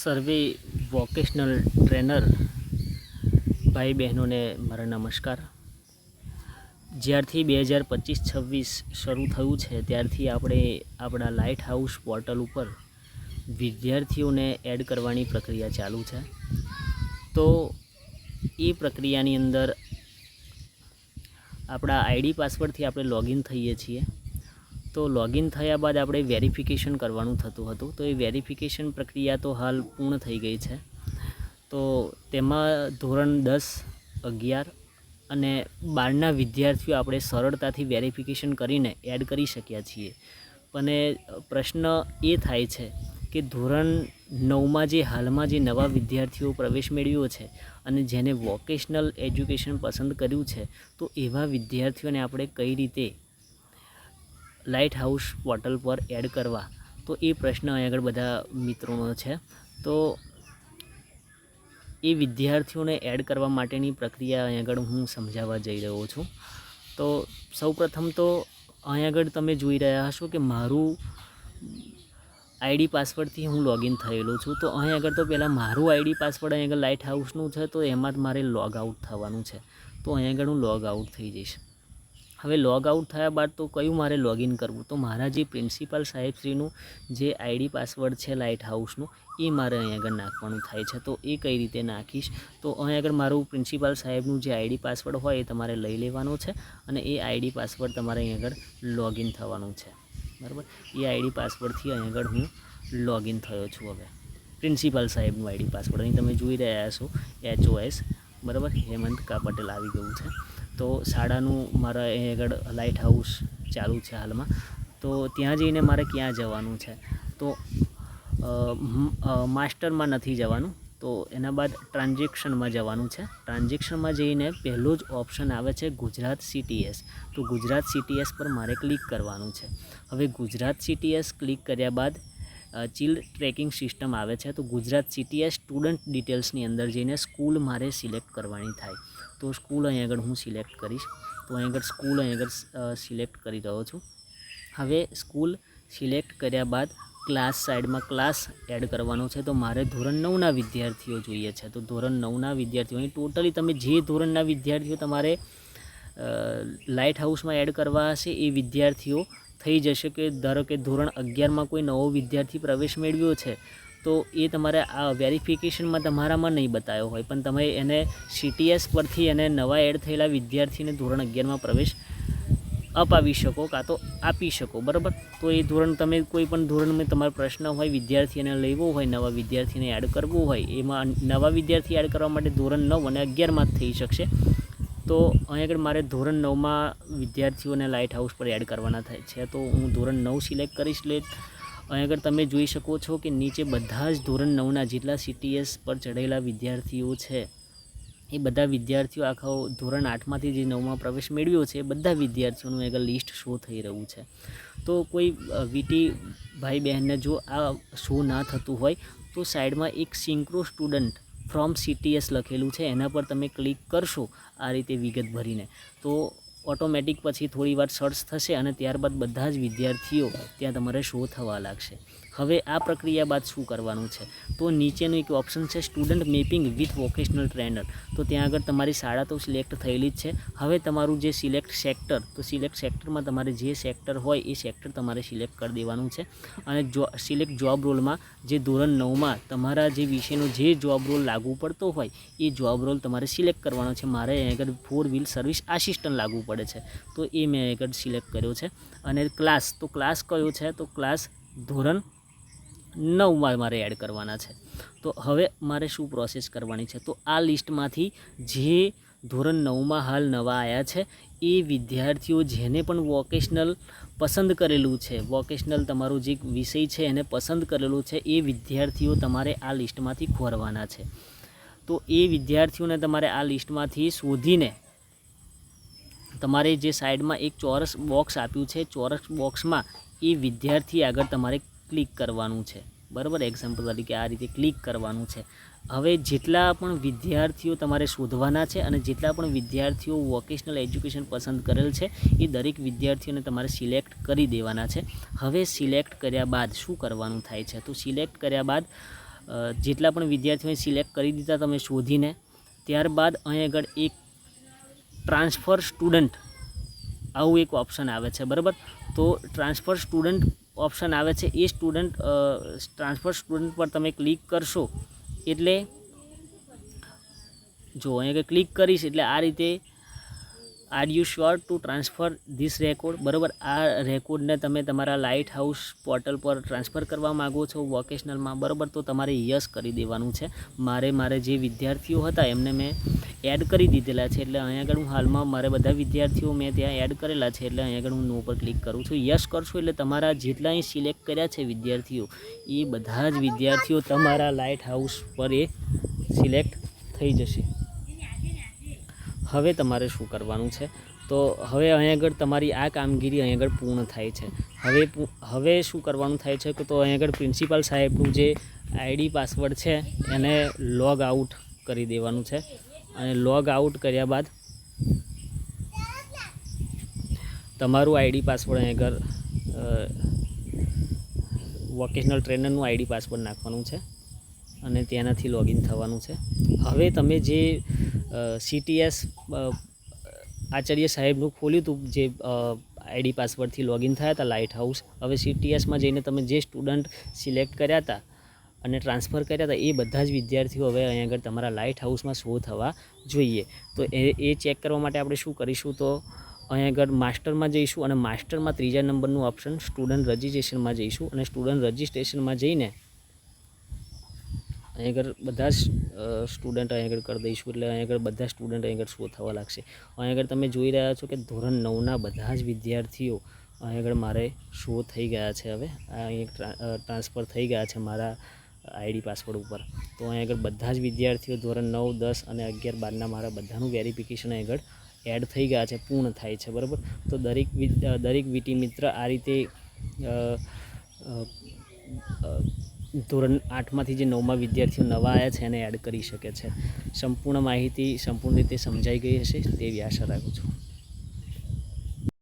સર્વે vocational trainer ભાઈ બહેનોને મારા નમસ્કાર. જ્યારથી બે હજાર પચીસ છવ્વીસ શરૂ થયું છે, ત્યારથી આપણે આપણા લાઇટ હાઉસ પોર્ટલ ઉપર વિદ્યાર્થીઓને એડ કરવાની પ્રક્રિયા ચાલુ છે. તો એ પ્રક્રિયાની અંદર આપણા આઈડી પાસવર્ડથી આપણે લોગિન થઈએ છીએ. તો લોગિન થયા બાદ આપણે વેરિફિકેશન કરવાનું થતું હતું. તો એ વેરિફિકેશન પ્રક્રિયા તો હાલ પૂર્ણ થઈ ગઈ છે. તો તેમાં ધોરણ દસ, અગિયાર અને બારના વિદ્યાર્થીઓ આપણે સરળતાથી વેરિફિકેશન કરીને એડ કરી શક્યા છીએ. પણ પ્રશ્ન એ થાય છે કે ધોરણ નવમાં જે હાલમાં જે નવા વિદ્યાર્થીઓ પ્રવેશ મેળવ્યો છે અને જેને વોકેશનલ એજ્યુકેશન પસંદ કર્યું છે, તો એવા વિદ્યાર્થીઓને આપણે કઈ રીતે લાઇટ હાઉસ પોર્ટલ પર એડ કરવા. તો એ પ્રશ્ન અહીં આગળ બધા મિત્રોનો છે. તો એ વિદ્યાર્થીઓને એડ કરવા માટેની પ્રક્રિયા અહીં આગળ હું સમજાવવા જઈ રહ્યો છું. તો સૌપ્રથમ તો અહીં આગળ તમે જોઈ રહ્યા હશો કે મારું આઈડી પાસવર્ડથી હું લોગિન થયેલો છું. તો અહીં આગળ તો પહેલાં મારું આઈડી પાસવર્ડ અહીં આગળ લાઇટ હાઉસનું છે, તો એમાં જ મારે લોગ આઉટ થવાનું છે. તો અહીં આગળ હું લોગ આઉટ થઈ જઈશ. હવે લોગ આઉટ થયા બાદ તો કયું મારે લોગિન કરવું? તો મારા જે પ્રિન્સિપાલ સાહેબશ્રીનું જે આઈડી પાસવર્ડ છે લાઇટ હાઉસનું એ મારે અહીં આગળ નાખવાનું થાય છે. તો એ કઈ રીતે નાખીશ? તો અહીં આગળ મારું પ્રિન્સિપાલ સાહેબનું જે આઈડી પાસવર્ડ હોય એ તમારે લઈ લેવાનો છે અને એ આઈડી પાસવર્ડ તમારે અહીં આગળ લોગિન થવાનું છે. બરાબર? એ આઈડી પાસવર્ડથી અહીં આગળ હું લોગિન થયો છું હવે. પ્રિન્સિપાલ સાહેબનું આઈડી પાસવર્ડ અહીં તમે જોઈ રહ્યા છો એચ બરાબર? હેમંત કા પટેલ આવી ગયું છે. તો શાળાનું મારા અહીં આગળ લાઇટ હાઉસ ચાલુ છે હાલમાં. તો ત્યાં જઈને મારે ક્યાં જવાનું છે? તો માસ્ટરમાં નથી જવાનું. તો એના બાદ ટ્રાન્ઝેક્શનમાં જવાનું છે. ટ્રાન્ઝેક્શનમાં જઈને પહેલો જ ઓપ્શન આવે છે ગુજરાત સીટીએસ. તો ગુજરાત સીટીએસ પર મારે ક્લિક કરવાનું છે. હવે ગુજરાત સીટીએસ ક્લિક કર્યા બાદ ચિલ્ડ ટ્રેકિંગ સિસ્ટમ આવે છે, તો ગુજરાત સીટીએસ સ્ટુડન્ટ ડિટેલ્સની અંદર જઈને સ્કૂલ મારે સિલેક્ટ કરવાની થાય. તો સ્કૂલ અહીં આગળ હું સિલેક્ટ કરીશ. તો અહીં આગળ સ્કૂલ અહીં આગળ સિલેક્ટ કરી રહ્યો છું. હવે સ્કૂલ સિલેક્ટ કર્યા બાદ ક્લાસ સાઈડમાં ક્લાસ એડ કરવાનો છે, તો મારે ધોરણ નવના વિદ્યાર્થીઓ જોઈએ છે. તો ધોરણ નવના વિદ્યાર્થીઓ, અહીં ટોટલી તમે જે ધોરણના વિદ્યાર્થીઓ તમારે લાઇટ હાઉસમાં એડ કરવા હશે એ વિદ્યાર્થીઓ થઈ જશે કે ધારો કે ધોરણ અગિયારમાં કોઈ નવો વિદ્યાર્થી પ્રવેશ મેળવ્યો છે, તો એ તમારે આ વેરિફિકેશનમાં તમારામાં નહીં બતાવ્યો હોય. પણ તમે એને સીટીએસ પરથી એને નવા એડ થયેલા વિદ્યાર્થીને ધોરણ અગિયારમાં પ્રવેશ અપાવી શકો, કાં તો આપી શકો, બરાબર? તો એ ધોરણ તમે કોઈ પણ ધોરણમાં તમારો પ્રશ્ન હોય, વિદ્યાર્થીને લેવો હોય, નવા વિદ્યાર્થીને એડ કરવું હોય, એમાં નવા વિદ્યાર્થી એડ કરવા માટે ધોરણ નવ અને અગિયારમાં જ થઈ શકશે. તો અહીં આગળ મારે ધોરણ નવમાં વિદ્યાર્થીઓને લાઇટ હાઉસ પર એડ કરવાના થાય છે. તો હું ધોરણ નવ સિલેક્ટ કરીશ એટલે અહીં આગળ તમે જોઈ શકો છો કે નીચે બધા જ ધોરણ નવના જેટલા સીટીએસ પર ચઢેલા વિદ્યાર્થીઓ છે. એ બધા વિદ્યાર્થીઓ આખા ધોરણ આઠમાંથી જે નવમાં પ્રવેશ મેળવ્યો છે, એ બધા વિદ્યાર્થીઓનું આગળ લિસ્ટ શો થઈ રહ્યું છે. તો કોઈ વીટી ભાઈ બહેનને જો આ શો ના થતું હોય, તો સાઈડમાં એક સિંક્રો સ્ટુડન્ટ ફ્રોમ સીટીએસ લખેલું છે એના પર તમે ક્લિક કરશો આ રીતે વિગત ભરીને. તો ઓટોમેટિક પછી થોડી વાર સર્ચ થશે અને ત્યારબાદ બધા જ વિદ્યાર્થીઓ ત્યાં તમારે શો થવા લાગશે. હવે આ પ્રક્રિયા બાદ શું કરવાનું છે? તો નીચેનું એક ઓપ્શન છે student mapping with vocational trainer તો ત્યાં આગળ તમારી શાળા તો સિલેક્ટ થયેલી જ છે. હવે તમારું જે સિલેક્ટ સેક્ટર તો સિલેક્ટ સેક્ટરમાં તમારે જે સેક્ટર હોય એ સેક્ટર તમારે સિલેક્ટ કરી દેવાનું છે. અને જો સિલેક્ટ જોબ રોલમાં જે ધોરણ નવમાં તમારા જે વિષયનો જે જોબ રોલ લાગુ પડતો હોય, એ જોબ રોલ તમારે સિલેક્ટ કરવાનો છે. મારે આગળ ફોર વ્હીલ સર્વિસ આસિસ્ટન્ટ લાગુ પડે છે. તો એ મેં આગળ સિલેક્ટ કર્યો છે. અને ક્લાસ તો ક્લાસ કયો છે? તો ક્લાસ ધોરણ નવમાં મારે એડ કરવાના છે. તો હવે મારે શું પ્રોસેસ કરવાની છે? તો આ લિસ્ટમાંથી જે ધોરણ નવમાં હાલ નવા આવ્યા છે, એ વિદ્યાર્થીઓ જેને પણ વોકેશનલ પસંદ કરેલું છે વોકેશનલ તમારું જે વિષય છે, એને પસંદ કરેલું છે, એ વિદ્યાર્થીઓ તમારે આ લિસ્ટમાંથી ખોરવાના છે. તો એ વિદ્યાર્થીઓને તમારે આ લિસ્ટમાંથી શોધીને તમારે જે સાઈડમાં એક ચોરસ બોક્સ આપ્યું છે, ચોરસ બોક્સમાં એ વિદ્યાર્થી આગળ તમારે ક્લિક કરવાનું છે. બરાબર? એક્ઝામ્પલ તરીકે આ રીતે ક્લિક કરવાનું છે. હવે જેટલા પણ વિદ્યાર્થીઓ તમારે શોધવાના છે અને જેટલા પણ વિદ્યાર્થીઓ વોકેશનલ એજ્યુકેશન પસંદ કરેલ છે, એ દરેક વિદ્યાર્થીઓને તમારે સિલેક્ટ કરી દેવાના છે. હવે સિલેક્ટ કર્યા બાદ શું કરવાનું થાય છે? તો સિલેક્ટ કર્યા બાદ જેટલા પણ વિદ્યાર્થીઓએ સિલેક્ટ કરી દીધા તમે શોધીને, ત્યારબાદ અહીં આગળ એક ટ્રાન્સફર સ્ટુડન્ટ આવું એક ઓપ્શન આવે છે, બરાબર? તો ટ્રાન્સફર સ્ટુડન્ટ ઓપ્શન આવે છે, એ સ્ટુડન્ટ ટ્રાન્સફર સ્ટુડન્ટ પર તમે ક્લિક કરશો એટલે જો અહીંયા ક્લિક કરીશ એટલે આ રીતે are you sure to transfer this record, બરાબર? આ રેકોર્ડને તમે તમારા લાઇટ હાઉસ પોર્ટલ પર ટ્રાન્સફર કરવા માગો છો વોકેશનલમાં, બરાબર? તો તમારે યસ કરી દેવાનું છે. મારે મારે જે વિદ્યાર્થીઓ હતા, એમને મેં એડ કરી દીધેલા છે એટલે અહીંયા આગળ હું હાલમાં મારે બધા વિદ્યાર્થીઓ મેં ત્યાં એડ કરેલા છે એટલે અહીંયા આગળ હું નો પર ક્લિક કરું છું. યસ કરશો એટલે તમારા જેટલા અહીં સિલેક્ટ કર્યા છે વિદ્યાર્થીઓ, એ બધા જ વિદ્યાર્થીઓ તમારા લાઇટ હાઉસ પર એ સિલેક્ટ થઈ જશે. હવે તમારે શું કરવાનું છે? તો હવે અહીં આગળ તમારી આ કામગીરી અહીં આગળ પૂર્ણ થાય છે. હવે હવે શું કરવાનું થાય છે કે તો અહીં આગળ પ્રિન્સિપાલ સાહેબનું જે આઈડી પાસવર્ડ છે, એને લોગ આઉટ કરી દેવાનું છે. અને લોગ આઉટ કર્યા બાદ તમારું આઈડી પાસવર્ડ અહીં આગળ વોકેશનલ ટ્રેનરનું આઈડી પાસવર્ડ નાખવાનું છે અને તેનાથી લોગિન થવાનું છે. હવે તમે જે સીટીએસ આચાર્ય સાહેબનું ખોલ્યું હતું જે આઈડી પાસવર્ડથી લોગિન થયા હતા લાઇટ હાઉસ હવે સીટીએસમાં જઈને તમે જે સ્ટુડન્ટ સિલેક્ટ કર્યા હતા અને ટ્રાન્સફર કર્યા હતા એ બધા જ વિદ્યાર્થીઓ હવે અહીં આગળ તમારા લાઇટ હાઉસમાં શો થવા જોઈએ. તો એ એ ચેક કરવા માટે આપણે શું કરીશું તો અહીં આગળ માસ્ટરમાં જઈશું અને માસ્ટરમાં ત્રીજા નંબરનું ઓપ્શન સ્ટુડન્ટ રજિસ્ટ્રેશનમાં જઈશું અને સ્ટુડન્ટ રજિસ્ટ્રેશનમાં જઈને અહીં આગળ બધા જ સ્ટુડન્ટ અહીં આગળ કરી દઈશું એટલે અહીં આગળ બધા સ્ટુડન્ટ અહીં આગળ શો થવા લાગશે. અહીં આગળ તમે જોઈ રહ્યા છો કે ધોરણ નવના બધા જ વિદ્યાર્થીઓ અહીં આગળ મારે શો થઈ ગયા છે હવે. અહીં ટ્રાન્સફર થઈ ગયા છે મારા આઈડી પાસવર્ડ ઉપર. તો અહીં આગળ બધા જ વિદ્યાર્થીઓ ધોરણ નવ, દસ અને અગિયાર, બારના મારા બધાનું વેરિફિકેશન આગળ એડ થઈ ગયા છે, પૂર્ણ થાય છે, બરાબર? તો દરેક દરેક વીટી મિત્ર આ રીતે ધોરણ આઠમાંથી જે નવમાં વિદ્યાર્થીઓ નવા આવ્યા છે એને એડ કરી શકે છે. સંપૂર્ણ માહિતી સંપૂર્ણ રીતે સમજાઈ ગઈ હશે તેવી આશા રાખું છું.